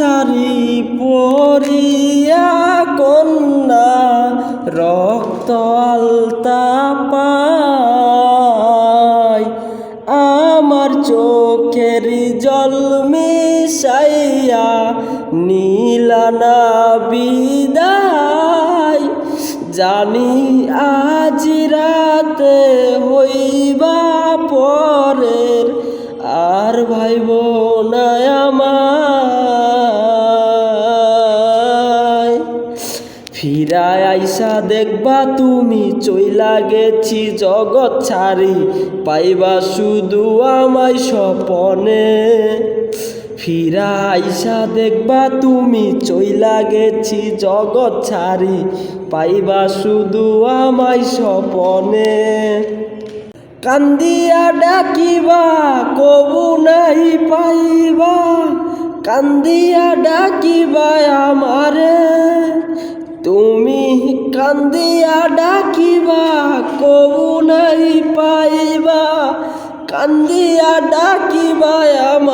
শাড়ি পরিয়া কন্যা, রক্ত আলতা পায়। আমার চোখের জল মিশাইয়া নীলানা বিদায়। জানি আজ রাতে হইবা পরের, আর ভাইব না আমায় ফিরায় আইসা দেখবা তুমি চইলা গেছি জগৎ ছাড়ি, পাইবা শুধু আমায় স্বপনে। ফিরা আইসা দেখবা তুমি চইলা গেছি জগৎ ছাড়ি, পাইবা শুধু আমায় স্বপনে। কান্দিয়া ডাকিবা, কবু নাই পাইবা, কান্দিয়া ডাকিবা আমারে। তুমি কান্দিয়া ডাকিবা কবু নাই পাইবা। কান্দিয়া ডাকিবা আমারে